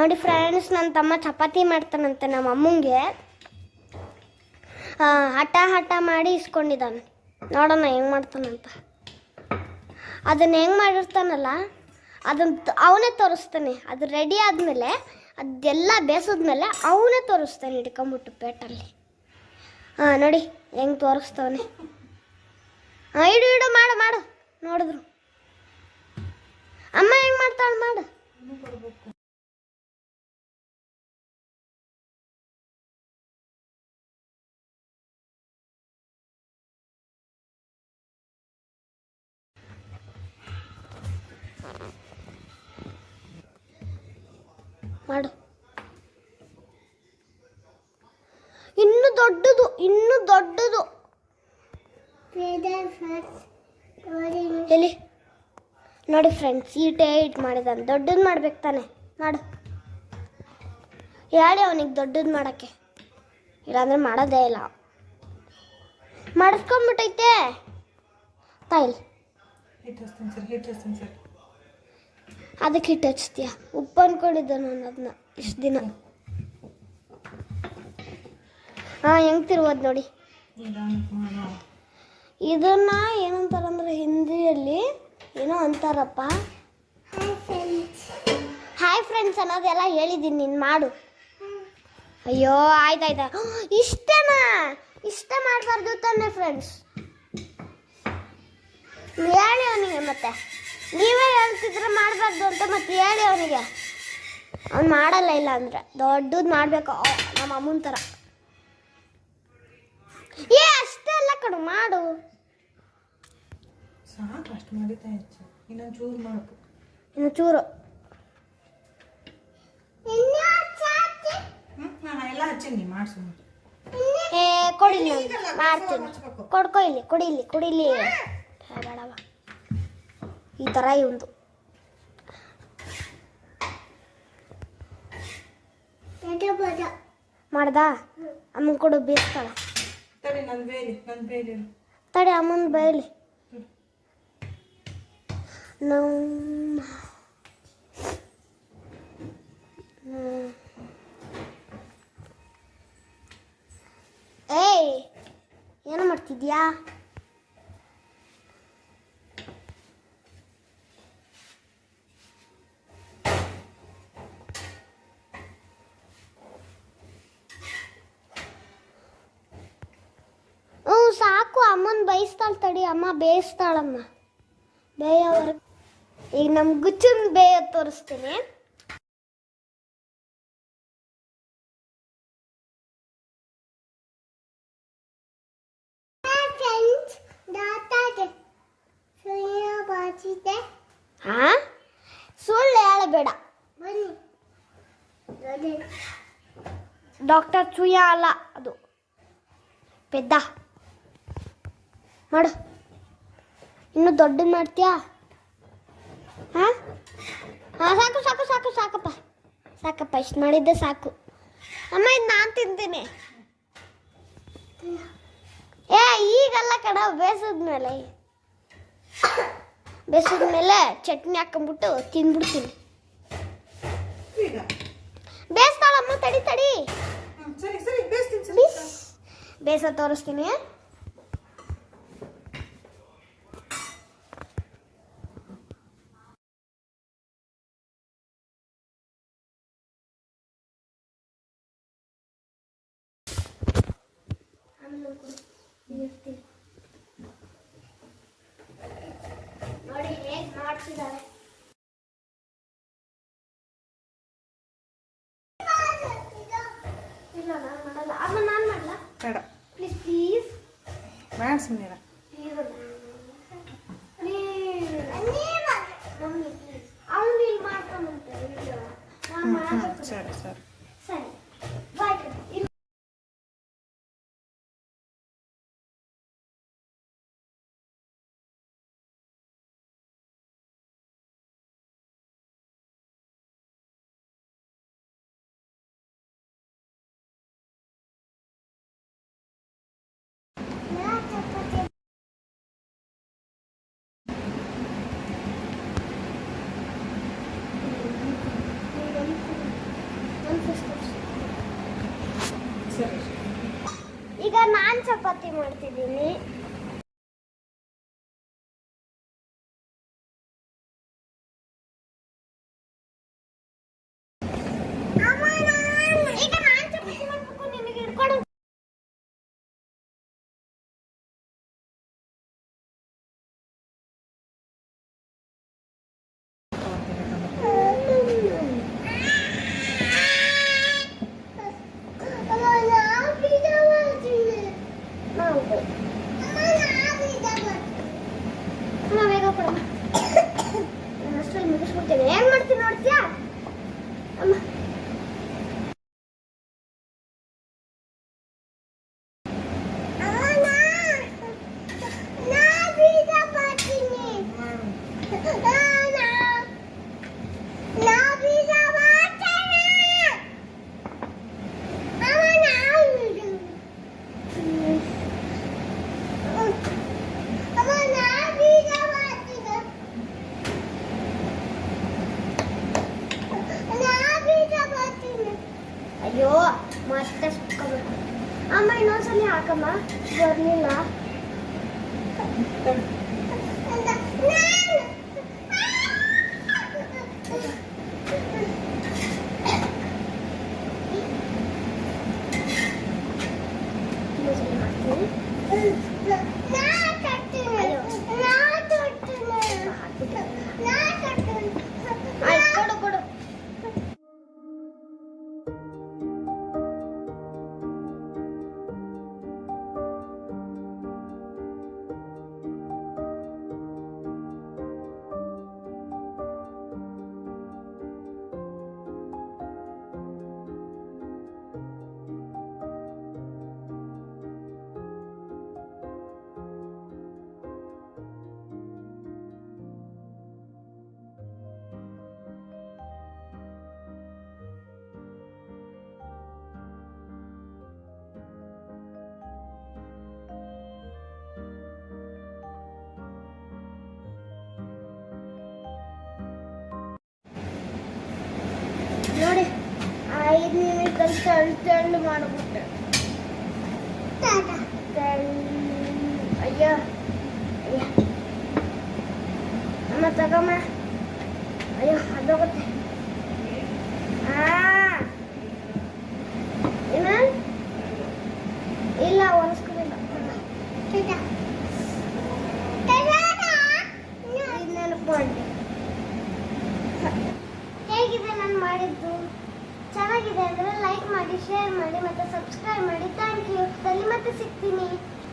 ನೋಡಿ ಫ್ರೆಂಡ್ಸ್ ನನ್ನ ತಮ್ಮ ಚಪಾತಿ ಮಾಡ್ತಾನಂತೆ ನಮ್ಮ ಅಮ್ಮಂಗೆ. ಹಠ ಹಠ ಮಾಡಿ ಇಸ್ಕೊಂಡಿದ್ದಾನೆ. ನೋಡೋಣ ಹೆಂಗೆ ಮಾಡ್ತಾನಂತ. ಅದನ್ನ ಹೆಂಗೆ ಮಾಡಿರ್ತಾನಲ್ಲ ಅದನ್ನ ಅವನೇ ತೋರಿಸ್ತಾನೆ. ಅದು ರೆಡಿ ಆದಮೇಲೆ, ಅದೆಲ್ಲ ಬೇಯಿಸಿದ್ಮೇಲೆ ಅವನೇ ತೋರಿಸ್ತಾನೆ ಹಿಡ್ಕೊಂಬಿಟ್ಟು ಪೇಟಲ್ಲಿ. ಹಾಂ ನೋಡಿ ಹೆಂಗೆ ತೋರಿಸ್ತವನೆ. ಹಾಂ ಇಡು ಇಡು, ಮಾಡು ಮಾಡು, ನೋಡಿದ್ರು. ಅಮ್ಮ ಹೆಂಗೆ ಮಾಡ್ತಾಳೆ ಮಾಡು. ಮಾಡು. ಇನ್ನು ದೊಡ್ಡದು ಇನ್ನು ದೊಡ್ಡದು. ಎಲ್ಲಿ? ನೋಡಿ ಫ್ರೆಂಡ್ಸ್ ಈಟೆ ಇಟ್ ಮಾಡಿದಾನೆ ದೊಡ್ಡದು ಮಾಡ್ಬೇಕು ತಾನೆ. ಮಾಡು. ಹೇಳಿ ಅವನಿಗೆ ದೊಡ್ಡದು ಮಾಡೋಕ್ಕೆ. ಇಲ್ಲಾಂದ್ರೆ ಮಾಡೋದೇ ಇಲ್ಲ. ಮಾಡಿಸ್ಕೊಂಬಿಟ್ಟೈತೆ. ತಾಯಿಲ್ ಅದಕ್ಕೆ ಹಿಟ್ಟು ಹಚ್ತೀಯ ಉಪ್ಪು ಅನ್ಕೊಂಡಿದ್ದೆ ನಾನು ಅದನ್ನ ಇಷ್ಟು ದಿನ. ಹಾಂ, ಹೆಂಗೆ ತಿರ್ಬೋದು ನೋಡಿ. ಇದನ್ನ ಏನಂತಾರೆ ಏನಂತಾರಂದ್ರೆ ಹಿಂದಿಯಲ್ಲಿ ಏನೋ ಅಂತಾರಪ್ಪ. ಹಾಯ್ ಫ್ರೆಂಡ್ಸ್ ಅನ್ನೋದೆಲ್ಲ ಹೇಳಿದ್ದೀನಿ ನೀನು ಮಾಡು. ಅಯ್ಯೋ ಆಯ್ತಾಯ್ತಾ ಇಷ್ಟನಾ? ಇಷ್ಟ ಮಾಡಬಾರ್ದು ತಾನೆ ಫ್ರೆಂಡ್ಸ್ ಹೇಳಿ ಅವನಿಗೆ ಮತ್ತೆ. ನೀವೇ ಹೇಳ್ತಿದ್ರೆ ಮಾಡಬಾರ್ದು ಅಂತ ಮತ್ತೆ ಹೇಳಿ ಅವನಿಗೆ. ಅವ್ನು ಮಾಡಲ್ಲ ಇಲ್ಲ ಅಂದರೆ ದೊಡ್ಡದು ಮಾಡಬೇಕು ನಮ್ಮ ಅಮ್ಮನ ಥರ ಏ ಅಷ್ಟೇ ಅಲ್ಲ ಕಣು ಮಾಡು. ಸಾಕು ಅಷ್ಟು ಹೆಚ್ಚು. ಇನ್ನೊಂದು ಚೂರು ಮಾಡಬೇಕು ಇನ್ನು ಚೂರು. ಎಲ್ಲ ಹಚ್ಚೀನಿ ಮಾಡಿಸು ಏ. ಮಾಡ್ತೀನಿ. ಕೊಡ್ಕೊ ಇಲ್ಲಿ ಕುಡಿಲಿ ಕುಡಿಲಿ ಏ, ಬೇಡವ ಈ ಥರ ಇವಂದು ಮಾಡ್ದಾ? ಅಮ್ಮನ ಕೊಡು ಬೇಯಿಸ್ತಾಳ. ತಡಿ ನನ್ನ ಬೇಲಿ ನನ್ನ ಬೇಲಿ ತಡಿ ಅಮ್ಮನ ಬೈಲಿ. ನಾವು ಹ್ಮ್. ಏಯ್ ಏನು ಮಾಡ್ತಿದ್ಯಾ ಹ್ಞೂ ಸಾಕು ಅಮ್ಮನ ತಡಿ ಅಮ್ಮ ಬೇಯಿಸ್ತಾಳಮ್ಮ. ಬೇಯವ್ರ ಈಗ ನಮ್ಮ ಗುಚ್ಚನ್ ಬೇಯ ತೋರಿಸ್ತೀನಿ. ಹಾ ಸುಳ್ಳು ಹೇಳಬೇಡ. ಡಾಕ್ಟರ್ ಚುಯ್ಯ ಅಲ್ಲ ಅದು. ಪೆದ್ದ. ಮಾಡು. ಇನ್ನೂ ದೊಡ್ಡದು ಮಾಡ್ತೀಯಾ? ಹಾಂ? ಹಾಂ ಸಾಕು ಸಾಕು ಸಾಕು ಸಾಕಪ್ಪ. ಸಾಕಪ್ಪ ಇಷ್ಟು ಮಾಡಿದ್ದೆ ಸಾಕು. ಅಮ್ಮ ಇದು ನಾನು ತಿಂತೀನಿ. ಏ ಈಗಲ್ಲ ಕಡ ಬೇಯಿಸಿದ್ಮೇಲೆ ಬೇಯಿಸಿದ್ಮೇಲೆ ಚಟ್ನಿ ಹಾಕೊಂಬಿಟ್ಟು ತಿಂದ್ಬಿಡ್ತೀನಿ. ಬೇಯಿಸ್ತಾಳಮ್ಮ ತಡಿ ತಡಿ. ಬೇಸ ತೋರಿಸ್ತೀನಿ. ನೋಡಿ ಹೇಗೆ ಮಾಡ್ತಿದ್ದಾರೆ ಇಲ್ಲ ನಾನು ಮಾಡಲ್ಲ ಅಮ್ಮ ನಾನು ಮಾಡಲ್ಲ ಬೇಡ. ಪ್ಲೀಸ್ ಪ್ಲೀಸ್ ಬೇಡ ಸುಮ್ಮನೆ ಈಗ ನಾನು ಚಪಾತಿ ಮಾಡ್ತಿದ್ದೀನಿ. Buat Nina, Nah, ನಿಮಿಷದಲ್ಲಿ ತಳ್ಳು ತಳ್ಳು ಮಾಡ್ಬಿಟ್ಟೆ ತಳ್ಳು. ಅಯ್ಯೋ ಅಯ್ಯ ಅಮ್ಮ ತಗಮ್ಮ ಅಯ್ಯೋ ಅದೋಗುತ್ತೆ ಆ ಏನ ಇಲ್ಲ ಒರೆಸ್ಕೊಂಡಿಲ್ಲ ಇದು ನೆನಪು ಮಾಡಿ ಹೇಗಿದೆ ನಾನು ಮಾಡಿದ್ದು ಚೆನ್ನಾಗಿದೆ ಅಂದರೆ ಮಾಡಿ ಶೇರ್ ಮಾಡಿ ಮತ್ತೆ ಸಬ್ಸ್ಕ್ರೈಬ್ ಮಾಡಿ. ಥ್ಯಾಂಕ್ ಯು ಮತ್ತೆ ಸಿಗ್ತೀನಿ.